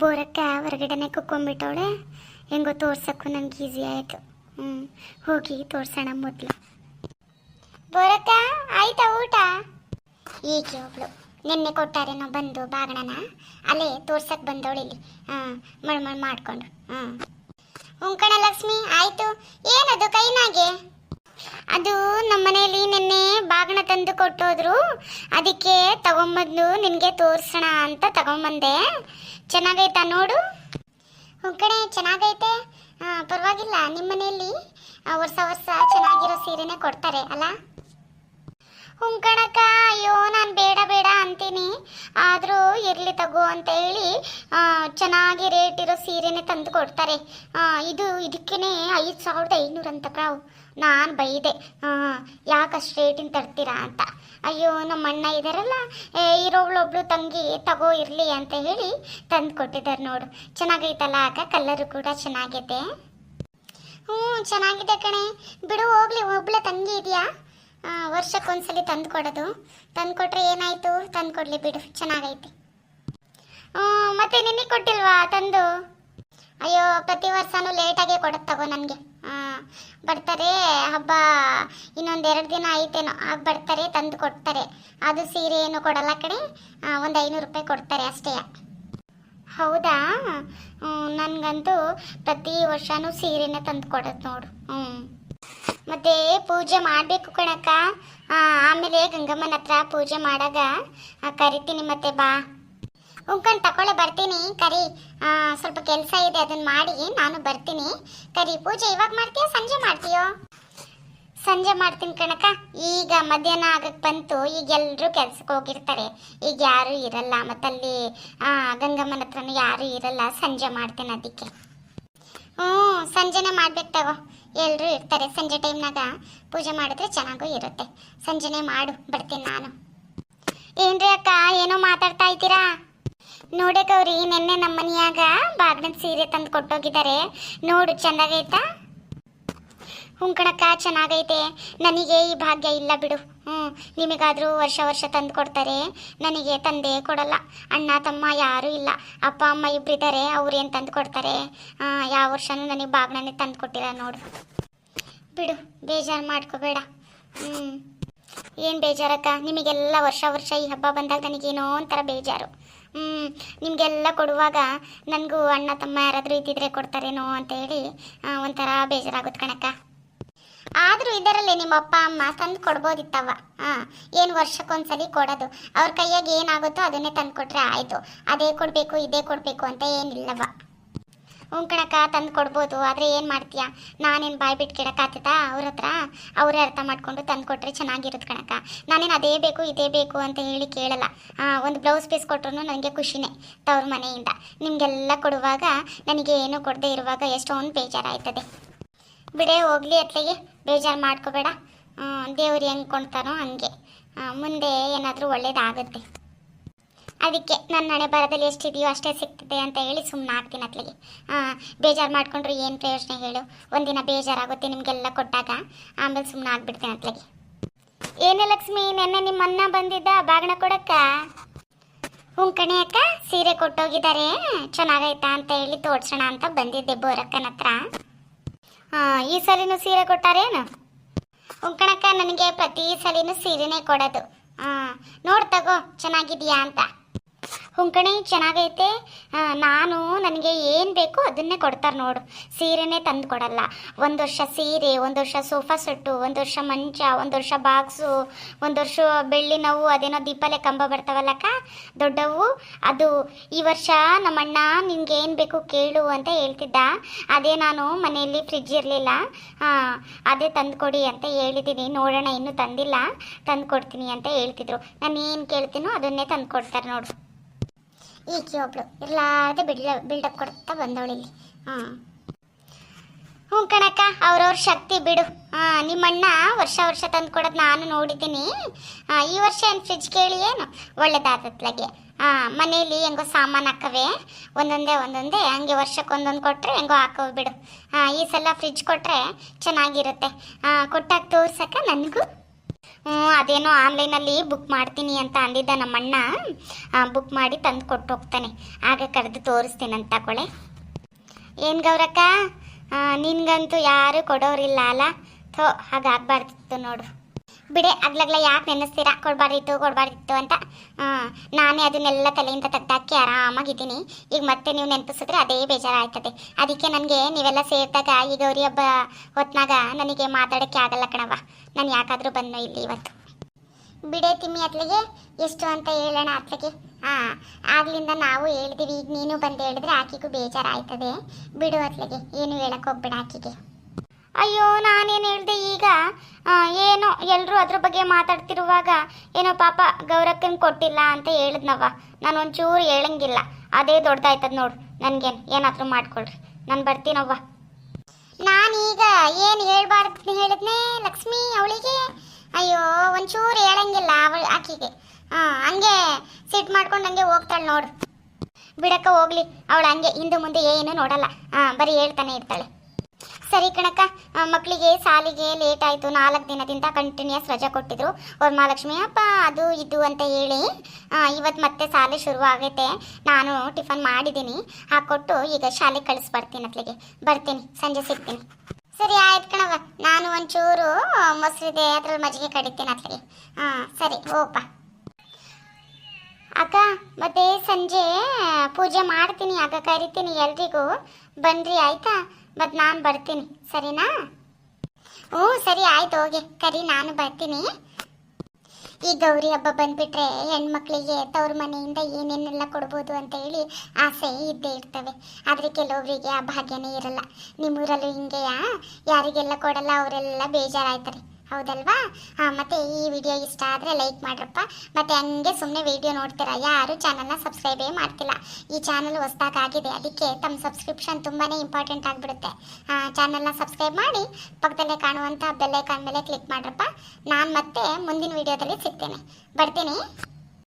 ಬೋರಕ್ಕ ಹೊರಗಡೆನೆ ಕುಕ್ಕೊಂಬಿಟ್ಟವಳೆ ಹೆಂಗೋ ತೋರ್ಸಕ್ಕೂ ನಂಗೆ ಈಸಿ ಆಯಿತು. ಹ್ಞೂ ಹೋಗಿ ತೋರ್ಸೋಣ ಮೊದಲು. ಬೋರಕ್ಕ, ಆಯ್ತಾ ಊಟ? ಈಕೆ ಒಬ್ಳು. ನಿನ್ನೆ ಕೊಟ್ಟಾರೇನೋ ಬಂದು ಬಾಗಣನ. ಅಲ್ಲೇ ತೋರ್ಸಕ್ಕೆ ಬಂದವಳು ಇಲ್ಲಿ. ಹಾಂ ಮಳ್ಮಳ್ ಮಾಡ್ಕೊಂಡು. ಹಾಂ ಉಂಕಣ ಲಕ್ಷ್ಮಿ ಆಯಿತು. ಏನದು ಕೈನಾಗೆ? ಅದು ನಮ್ಮ ಮನೆಯಲ್ಲಿ ನಿನ್ನೆ ಬಾಗಣ ತಂದು ಕೊಟ್ಟೋದ್ರು. ಅದಕ್ಕೆ ತಗೊಂಬಂದು ನಿನಗೆ ತೋರಿಸೋಣ ಅಂತ ತಗೊಂಬಂದೆ. ಚೆನ್ನಾಗೈತಾ ನೋಡು. ಕಡೆ ಚೆನ್ನಾಗೈತೆ. ಪರವಾಗಿಲ್ಲ. ನಿಮ್ಮ ಮನೆಯಲ್ಲಿ ವರ್ಷ ವರ್ಷ ಚೆನ್ನಾಗಿರೋ ಸೀರೆನೇ ಕೊಡ್ತಾರೆ, ಅಲ್ಲ? ಹುಂಕಣಕ್ಕ ಅಯ್ಯೋ ನಾನು ಬೇಡ ಬೇಡ ಅಂತೀನಿ. ಆದರೂ ಇರಲಿ ತಗೋ ಅಂತ ಹೇಳಿ ಚೆನ್ನಾಗಿ ರೇಟ್ ಇರೋ ಸೀರೆನೇ ತಂದು ಕೊಡ್ತಾರೆ. ಇದು ಇದಕ್ಕೇ ಐದು ಸಾವಿರದ ಐನೂರು ಅಂತ ಕಾವು ನಾನು ಬೈದೆ. ಯಾಕಷ್ಟು ರೇಟಿನ ತರ್ತೀರಾ ಅಂತ. ಅಯ್ಯೋ ನಮ್ಮ ಅಣ್ಣ ಇದಾರಲ್ಲ ಏ, ಇರೋವಳೊಬ್ಳು ತಂಗಿ ತಗೋ ಇರಲಿ ಅಂತ ಹೇಳಿ ತಂದು ಕೊಟ್ಟಿದ್ದಾರೆ ನೋಡು. ಚೆನ್ನಾಗೈತಲ್ಲ ಅಕ್ಕ ಕಲರು ಕೂಡ ಚೆನ್ನಾಗಿದೆ ಹ್ಞೂ ಚೆನ್ನಾಗಿದೆ ಕಣೆ. ಬಿಡು ಹೋಗ್ಲಿ ಒಬ್ಳೆ ತಂಗಿ ಇದೆಯಾ? ವರ್ಷಕ್ಕೊಂದ್ಸಲಿ ತಂದು ಕೊಡೋದು. ತಂದು ಕೊಟ್ರೆ ಏನಾಯ್ತು? ತಂದು ಕೊಡ್ಲಿ ಬಿಡು, ಚೆನ್ನಾಗೈತೆ. ಹ್ಞೂ ಮತ್ತೆ ನಿನಗೆ ಕೊಟ್ಟಿಲ್ವಾ ತಂದು? ಅಯ್ಯೋ, ಪ್ರತಿ ವರ್ಷನೂ ಲೇಟಾಗೆ ಕೊಡುತ್ತೆ ತಗೋ ನನಗೆ. ಬರ್ತಾರೆ, ಹಬ್ಬ ಇನ್ನೊಂದು ಎರಡು ದಿನ ಐತೇನೋ, ಆಗ ಬರ್ತಾರೆ, ತಂದು ಕೊಡ್ತಾರೆ. ಅದು ಸೀರೆ ಏನು ಕೊಡಲ್ಲ ಕಡೆ? ಒಂದು ಐನೂರು ರೂಪಾಯಿ ಕೊಡ್ತಾರೆ ಅಷ್ಟೇ. ಹೌದಾ? ನನಗಂತೂ ಪ್ರತಿ ವರ್ಷನೂ ಸೀರೆನೇ ತಂದು ಕೊಡೋದು ನೋಡು. ಹ್ಞೂ ಮತ್ತೆ ಪೂಜೆ ಮಾಡಬೇಕು ಕಣಕ್ಕ. ಆಮೇಲೆ ಗಂಗಮ್ಮನ ಹತ್ರ ಪೂಜೆ ಮಾಡಾಗ ಕರಿತೀನಿ ಮತ್ತೆ ಬಾ. ಉಂಕಂಡು ತಕೊಳ್ಳೆ ಬರ್ತೀನಿ, ಕರಿ. ಸ್ವಲ್ಪ ಕೆಲಸ ಇದೆ ಅದನ್ನ ಮಾಡಿ ನಾನು ಬರ್ತೀನಿ. ಕರಿ, ಪೂಜೆ ಇವಾಗ ಮಾಡ್ತೀಯೋ, ಸಂಜೆ ಮಾಡ್ತೀಯೋ? ಸಂಜೆ ಮಾಡ್ತೀನಿ ಕಣಕ ಈಗ ಮಧ್ಯಾಹ್ನ ಆಗಕ್ಕೆ ಬಂತು, ಈಗ ಎಲ್ಲರೂ ಕೆಲ್ಸಕ್ಕೆ ಹೋಗಿರ್ತಾರೆ. ಈಗ ಯಾರೂ ಇರಲ್ಲ, ಮತ್ತಲ್ಲಿ ಗಂಗಮ್ಮನ ಹತ್ರನೂ ಯಾರೂ ಇರಲ್ಲ, ಸಂಜೆ ಮಾಡ್ತೀನಿ ಅದಕ್ಕೆ. ಹ್ಞೂ ಸಂಜೆನೆ ಮಾಡ್ಬೇಕು ತಗೋ. ಎಲ್ಲರೂ ಇರ್ತಾರೆ. ಸಂಜೆ ಟೈಮ್ನಾಗ ಪೂಜೆ ಮಾಡಿದ್ರೆ ಚೆನ್ನಾಗೂ ಇರುತ್ತೆ. ಸಂಜೆನೆ ಮಾಡು, ಬರ್ತೀನಿ ನಾನು. ಏನ್ರಿ ಅಕ್ಕ, ಏನೋ ಮಾತಾಡ್ತಾ ಇದ್ದೀರಾ? ನೋಡೇ ನಿನ್ನೆ ನಮ್ಮ ಮನೆಯಾಗ ಬಾಗ್ನದ ಸೀರೆ ತಂದು ಕೊಟ್ಟೋಗಿದ್ದಾರೆ. ನೋಡು, ಚೆನ್ನಾಗೈತಾ? ಹುಂಕಣಕ್ಕ ಚೆನ್ನಾಗೈತೆ. ನನಗೆ ಈ ಭಾಗ್ಯ ಇಲ್ಲ ಬಿಡು. ಹ್ಞೂ ನಿಮಗಾದರೂ ವರ್ಷ ವರ್ಷ ತಂದು ಕೊಡ್ತಾರೆ. ನನಗೆ ತಂದೆ ಕೊಡಲ್ಲ. ಅಣ್ಣ, ತಮ್ಮ ಯಾರೂ ಇಲ್ಲ. ಅಪ್ಪ, ಅಮ್ಮ ಇಬ್ಬರಿದ್ದಾರೆ ಅವ್ರೇನು ತಂದು ಕೊಡ್ತಾರೆ? ಯಾವ ವರ್ಷನೂ ನನಗೆ ಬಾಗ್ನೇ ತಂದು ಕೊಟ್ಟಿಲ್ಲ ನೋಡು. ಬಿಡು, ಬೇಜಾರು ಮಾಡ್ಕೋಬೇಡ. ಹ್ಞೂ ಏನು ಬೇಜಾರಕ್ಕ? ನಿಮಗೆಲ್ಲ ವರ್ಷ ವರ್ಷ ಈ ಹಬ್ಬ ಬಂದಾಗ ನನಗೇನೋ ಒಂಥರ ಬೇಜಾರು. ಹ್ಞೂ ನಿಮಗೆಲ್ಲ ಕೊಡುವಾಗ ನನಗೂ ಅಣ್ಣ, ತಮ್ಮ ಯಾರಾದರೂ ಇದ್ದಿದ್ರೆ ಕೊಡ್ತಾರೇನೋ ಅಂತ ಹೇಳಿ ಒಂಥರ ಬೇಜಾರಾಗುತ್ತೆ ಕಣಕ್ಕ. ಆದರೂ ಇದರಲ್ಲಿ ನಿಮ್ಮ ಅಪ್ಪ, ಅಮ್ಮ ತಂದು ಕೊಡ್ಬೋದಿತ್ತವ ಹಾಂ, ಏನು ವರ್ಷಕ್ಕೊಂದ್ಸಲಿ ಕೊಡೋದು. ಅವ್ರ ಕೈಯಾಗ ಏನಾಗುತ್ತೋ ಅದನ್ನೇ ತಂದು ಕೊಟ್ರೆ ಆಯಿತು. ಅದೇ ಕೊಡಬೇಕು, ಇದೇ ಕೊಡಬೇಕು ಅಂತ ಏನಿಲ್ಲವ ಕಣಕ ತಂದು ಕೊಡ್ಬೋದು. ಆದರೆ ಏನು ಮಾಡ್ತೀಯಾ? ನಾನೇನು ಬಾಯ್ ಬಿಟ್ಟು ಕೇಳಕ್ಕಾಗ್ತದಾ ಅವ್ರ ಹತ್ರ? ಅವರೇ ಅರ್ಥ ಮಾಡ್ಕೊಂಡು ತಂದು ಕೊಟ್ಟರೆ ಚೆನ್ನಾಗಿರುತ್ತೆ ಕಣಕ ನಾನೇನು ಅದೇ ಬೇಕು, ಇದೇ ಬೇಕು ಅಂತ ಹೇಳಿ ಕೇಳಲ್ಲ. ಒಂದು ಬ್ಲೌಸ್ ಪೀಸ್ ಕೊಟ್ರು ನನಗೆ ಖುಷಿನೇ ತವ್ರ ಮನೆಯಿಂದ. ನಿಮಗೆಲ್ಲ ಕೊಡುವಾಗ ನನಗೆ ಏನು ಕೊಡದೆ ಇರುವಾಗ ಎಷ್ಟೊಂದು ಬೇಜಾರಾಯ್ತದೆ. ಬಿಡೇ ಹೋಗ್ಲಿ ಅತ್ಲೆಗೆ, ಬೇಜಾರು ಮಾಡ್ಕೋಬೇಡ. ದೇವ್ರು ಹೆಂಗೆ ಕೊಡ್ತಾನೋ ಹಂಗೆ. ಮುಂದೆ ಏನಾದರೂ ಒಳ್ಳೇದಾಗುತ್ತೆ. ಅದಕ್ಕೆ ನನ್ನ ಹಣೆ ಬರದಲ್ಲಿ ಎಷ್ಟಿದೆಯೋ ಅಷ್ಟೇ ಸಿಗ್ತದೆ ಅಂತ ಹೇಳಿ ಸುಮ್ಮನೆ ಆಗ್ತೀನಿ ಅತ್ಲಿಗೆ. ಬೇಜಾರು ಮಾಡ್ಕೊಂಡ್ರೆ ಏನು ಪ್ರಯೋಜನ ಹೇಳು. ಒಂದಿನ ಬೇಜಾರಾಗುತ್ತೆ ನಿಮಗೆಲ್ಲ ಕೊಟ್ಟಾಗ. ಆಮೇಲೆ ಸುಮ್ಮನೆ ಆಗ್ಬಿಡ್ತೀನಿ ಅತ್ಲಿಗೆ. ಏನೇ ಲಕ್ಷ್ಮಿ, ನೆನ್ನೆ ನಿಮ್ಮ ಅನ್ನ ಬಂದಿದ್ದ ಬಾಗಣ ಕೊಡಕ್ಕ? ಹ್ಞೂ ಕಣೆ ಅಕ್ಕ, ಸೀರೆ ಕೊಟ್ಟೋಗಿದ್ದಾರೆ. ಚೆನ್ನಾಗೈತಾ ಅಂತ ಹೇಳಿ ತೋರ್ಸೋಣ ಅಂತ ಬಂದಿದ್ದೆ ಬೋರಕ್ಕನ ಹತ್ರ. ಈ ಸಲಿನೂ ಸೀರೆ ಕೊಟ್ಟಾರೇನು? ಉಂಕಣಕ್ಕ ನನಗೆ ಪ್ರತಿ ಸಲಿನೂ ಸೀರೆನೇ ಕೊಡೋದು. ಹಾಂ, ನೋಡ್ ತಗೋ, ಚೆನ್ನಾಗಿದೆಯಾ ಅಂತ. ಹುಂಕಣಿ ಚೆನ್ನಾಗೈತೆ. ನಾನು ನನಗೆ ಏನು ಬೇಕೋ ಅದನ್ನೇ ಕೊಡ್ತಾರೆ ನೋಡು. ಸೀರೆನೇ ತಂದು ಕೊಡಲ್ಲ. ಒಂದು ವರ್ಷ ಸೀರೆ, ಒಂದು ವರ್ಷ ಸೋಫಾ ಸೆಟ್ಟು, ಒಂದು ವರ್ಷ ಮಂಚ, ಒಂದು ವರ್ಷ ಬಾಕ್ಸು, ಒಂದು ವರ್ಷ ಬೆಳ್ಳಿ ನೋವು, ಅದೇನೋ ದೀಪಾಲೆ ಕಂಬ ಬರ್ತಾವಲ್ಲಕ್ಕ? ದೊಡ್ಡವು ಅದು ಈ ವರ್ಷ ನಮ್ಮಣ್ಣ ನಿನ್ಗೆ ಏನು ಬೇಕು ಕೇಳು ಅಂತ ಹೇಳ್ತಿದ್ದ. ಅದೇ ನಾನು ಮನೆಯಲ್ಲಿ ಫ್ರಿಜ್ ಇರಲಿಲ್ಲ. ಅದೇ ತಂದು ಕೊಡಿ ಅಂತ ಹೇಳಿದ್ದೀನಿ. ನೋಡೋಣ, ಇನ್ನೂ ತಂದಿಲ್ಲ. ತಂದು ಕೊಡ್ತೀನಿ ಅಂತ ಹೇಳ್ತಿದ್ರು. ನಾನು ಏನು ಕೇಳ್ತೀನೋ ಅದನ್ನೇ ತಂದು ಕೊಡ್ತಾರೆ ನೋಡು. ಈಕೆ ಒಬ್ಳು ಇರ್ಲಾರ್ದೆ ಬಿಡ್ಲ ಬಿಲ್ಡಪ್ ಕೊಡ್ತಾ ಬಂದವಳು ಇಲ್ಲಿ ಹಾಂ. ಹ್ಞೂ ಕಣಕ್ಕ, ಅವ್ರವ್ರ ಶಕ್ತಿ ಬಿಡು. ನಿಮ್ಮಣ್ಣ ವರ್ಷ ವರ್ಷ ತಂದು ಕೊಡೋದು ನಾನು ನೋಡಿದ್ದೀನಿ. ಈ ವರ್ಷ ಏನು ಫ್ರಿಜ್ ಕೇಳಿ ಏನು? ಒಳ್ಳೇದಾದತ್ಲಾಗೆ ಹಾಂ, ಮನೇಲಿ ಹೆಂಗೋ ಸಾಮಾನು ಹಾಕವೆ. ಒಂದೊಂದೇ ಒಂದೊಂದೇ. ಹಂಗೆ ವರ್ಷಕ್ಕೆ ಒಂದೊಂದು ಕೊಟ್ಟರೆ ಹೆಂಗೋ ಹಾಕೋ ಬಿಡು. ಹಾಂ, ಈ ಸಲ ಫ್ರಿಜ್ ಕೊಟ್ಟರೆ ಚೆನ್ನಾಗಿರುತ್ತೆ. ಕೊಟ್ಟಾಗ ತೋರ್ಸಕ್ಕೆ ನನಗೂ. ಅದೇನೋ ಆನ್ಲೈನಲ್ಲಿ ಬುಕ್ ಮಾಡ್ತೀನಿ ಅಂತ ಅಂದಿದ್ದ ನಮ್ಮಣ್ಣ ಬುಕ್ ಮಾಡಿ ತಂದು ಕೊಟ್ಟು ಹೋಗ್ತಾನೆ. ಆಗ ಕರೆದು ತೋರಿಸ್ತೀನಿ ಕೊಳೆ ಏನು ಗೌರಕ್ಕ? ನಿನ್ಗಂತೂ ಯಾರು ಕೊಡೋರಿಲ್ಲ ಅಲ್ಲ? ಥೋ, ಹಾಗಾಗಬಾರ್ದಿತ್ತು ನೋಡು. ಬಿಡೆ, ಅಗ್ಲಗ್ಲ ಯಾಕೆ ನೆನೆಸ್ತೀರಾ? ಕೊಡಬಾರ್ದಿತ್ತು ಕೊಡಬಾರ್ದಿತ್ತು ಅಂತ. ನಾನೇ ಅದನ್ನೆಲ್ಲ ತಲೆಯಿಂದ ತೆಗ್ದಾಕಿ ಆರಾಮಾಗಿದ್ದೀನಿ. ಈಗ ಮತ್ತೆ ನೀವು ನೆನಪಿಸಿದ್ರೆ ಅದೇ ಬೇಜಾರಾಯ್ತದೆ. ಅದಕ್ಕೆ ನನಗೆ ನೀವೆಲ್ಲ ಸೇರಿದಾಗ ಈ ಗೌರಿ ಹಬ್ಬ ಹೊತ್ನಾಗ ನನಗೆ ಮಾತಾಡೋಕ್ಕೆ ಆಗಲ್ಲ ಕಣವ್ವ. ನಾನು ಯಾಕಾದರೂ ಬಂದು ಇಲ್ಲಿ ಇವತ್ತು. ಬಿಡೆ ತಿಮ್ಮಿ ಅತ್ಲಿಗೆ, ಎಷ್ಟು ಅಂತ ಹೇಳೋಣ ಅತ್ಲಿಗೆ. ಹಾಂ, ಆಗ್ಲಿಂದ ನಾವು ಹೇಳಿದೀವಿ. ಈಗ ನೀನು ಬಂದು ಹೇಳಿದ್ರೆ ಆಕಿಗೂ ಬೇಜಾರಾಯ್ತದೆ. ಬಿಡು ಅತ್ಲಿಗೆ, ಏನು ಹೇಳಕ್ಕೆ ಹೋಗ್ಬೇಡ ಆಕಿಗೆ. ಅಯ್ಯೋ, ನಾನೇನು ಹೇಳ್ದೆ ಈಗ? ಏನೋ ಎಲ್ಲರೂ ಅದ್ರ ಬಗ್ಗೆ ಮಾತಾಡ್ತಿರುವಾಗ ಏನೋ ಪಾಪ ಗೌರಕ್ಕನ್ ಕೊಟ್ಟಿಲ್ಲ ಅಂತ ಹೇಳಿದ್ನವ ನಾನು ಒಂಚೂರು ಹೇಳಂಗಿಲ್ಲ. ಅದೇ ದೊಡ್ಡದಾಯ್ತದ ನೋಡು. ನನಗೇನು, ಏನಾದರೂ ಮಾಡ್ಕೊಳ್ರಿ. ನಾನು ಬರ್ತೀನವ್ವ. ನಾನೀಗ ಏನು ಹೇಳ್ಬಾರ್ದು ಹೇಳಿದ್ನೆ ಲಕ್ಷ್ಮಿ ಅವಳಿಗೆ? ಅಯ್ಯೋ, ಒಂಚೂರು ಹೇಳಂಗಿಲ್ಲ ಅವಳು ಆಕಿಗೆ. ಹಾಂ ಹಂಗೆ ಸಿಟ್ ಮಾಡ್ಕೊಂಡು ಹಂಗೆ ಹೋಗ್ತಾಳೆ ನೋಡು. ಬಿಡಕ್ಕೆ ಹೋಗ್ಲಿ. ಅವಳು ಹಂಗೆ ಹಿಂದೆ ಮುಂದೆ ಏನು ನೋಡಲ್ಲ. ಹಾಂ ಬರೀ ಹೇಳ್ತಾನೆ ಇರ್ತಾಳೆ. ಸರಿ ಕಣಕ್ಕ ಮಕ್ಕಳಿಗೆ ಸಾಲಿಗೆ ಲೇಟ್ ಆಯಿತು. ನಾಲ್ಕು ದಿನದಿಂದ ಕಂಟಿನ್ಯೂಸ್ ರಜೆ ಕೊಟ್ಟಿದ್ರು. ವರಮಹಾಲಕ್ಷ್ಮಿ ಅಪ್ಪ, ಅದು ಇದು ಅಂತ ಹೇಳಿ ಇವತ್ತು ಮತ್ತೆ ಶಾಲೆ ಶುರು ನಾನು ಟಿಫನ್ ಮಾಡಿದ್ದೀನಿ. ಹಾಕ್ಕೊಟ್ಟು ಈಗ ಶಾಲೆಗೆ ಕಳಿಸ್ಬರ್ತೀನಿ ಅತ್ಲಿಗೆ. ಬರ್ತೀನಿ, ಸಂಜೆ ಸಿಗ್ತೀನಿ. ಸರಿ, ಆಯ್ತು ಕಣವ ನಾನು ಒಂಚೂರು ಮೊಸರಿದೆ ಅದ್ರಲ್ಲಿ ಮಜ್ಜಿಗೆ ಕಡಿತೀನಿ ಅತ್ಲಿಗೆ. ಹಾಂ ಸರಿ ಹೋಗಪ್ಪ ಅಕ್ಕ, ಮತ್ತೆ ಸಂಜೆ ಪೂಜೆ ಮಾಡ್ತೀನಿ ಅಕ್ಕ ಕರಿತೀನಿ ಎಲ್ರಿಗೂ. ಬನ್ರಿ, ಆಯ್ತಾ? ಮತ್ತು ನಾನು ಬರ್ತೀನಿ, ಸರಿನಾ? ಹ್ಞೂ, ಸರಿ, ಆಯ್ತು, ಹೋಗಿ. ಕರಿ, ನಾನು ಬರ್ತೀನಿ. ಈ ಗೌರಿ ಹಬ್ಬ ಬಂದ್ಬಿಟ್ರೆ ಹೆಣ್ಮಕ್ಳಿಗೆ ತವ್ರ ಮನೆಯಿಂದ ಏನೇನೆಲ್ಲ ಕೊಡ್ಬೋದು ಅಂತ ಹೇಳಿ ಆಸೆ ಇದ್ದೇ ಇರ್ತವೆ. ಆದರೆ ಕೆಲವೊಬ್ಬರಿಗೆ ಆ ಭಾಗ್ಯನೇ ಇರಲ್ಲ. ನಿಮ್ಮೂರಲ್ಲೂ ಹಿಂಗೆಯಾ? ಯಾರಿಗೆಲ್ಲ ಕೊಡಲ್ಲ, ಅವರೆಲ್ಲ ಬೇಜಾರಾಯ್ತಾರೆ. ಹೌದಲ್ವಾ? ಹಾಂ, ಮತ್ತೆ ಈ ವಿಡಿಯೋ ಇಷ್ಟ ಆದರೆ ಲೈಕ್ ಮಾಡ್ರಪ್ಪ. ಮತ್ತೆ ಹಂಗೆ ಸುಮ್ಮನೆ ವಿಡಿಯೋ ನೋಡ್ತೀರಾ? ಯಾರು ಚಾನಲ್ನ ಸಬ್ಸ್ಕ್ರೈಬೇ ಮಾಡ್ತಿಲ್ಲ. ಈ ಚಾನಲ್ ಆಗಿದೆ, ಅದಕ್ಕೆ ತಮ್ಮ ಸಬ್ಸ್ಕ್ರಿಪ್ಷನ್ ತುಂಬಾ ಇಂಪಾರ್ಟೆಂಟ್ ಆಗಿಬಿಡುತ್ತೆ. ಚಾನಲ್ನ ಸಬ್ಸ್ಕ್ರೈಬ್ ಮಾಡಿ ಪಕ್ಕದಲ್ಲೇ ಕಾಣುವಂಥ ಬೆಲ್ಲೈಕಾನ್ ಮೇಲೆ ಕ್ಲಿಕ್ ಮಾಡ್ರಪ್ಪ. ನಾನು ಮತ್ತೆ ಮುಂದಿನ ವಿಡಿಯೋದಲ್ಲಿ ಸಿಗ್ತೇನೆ. ಬರ್ತೀನಿ?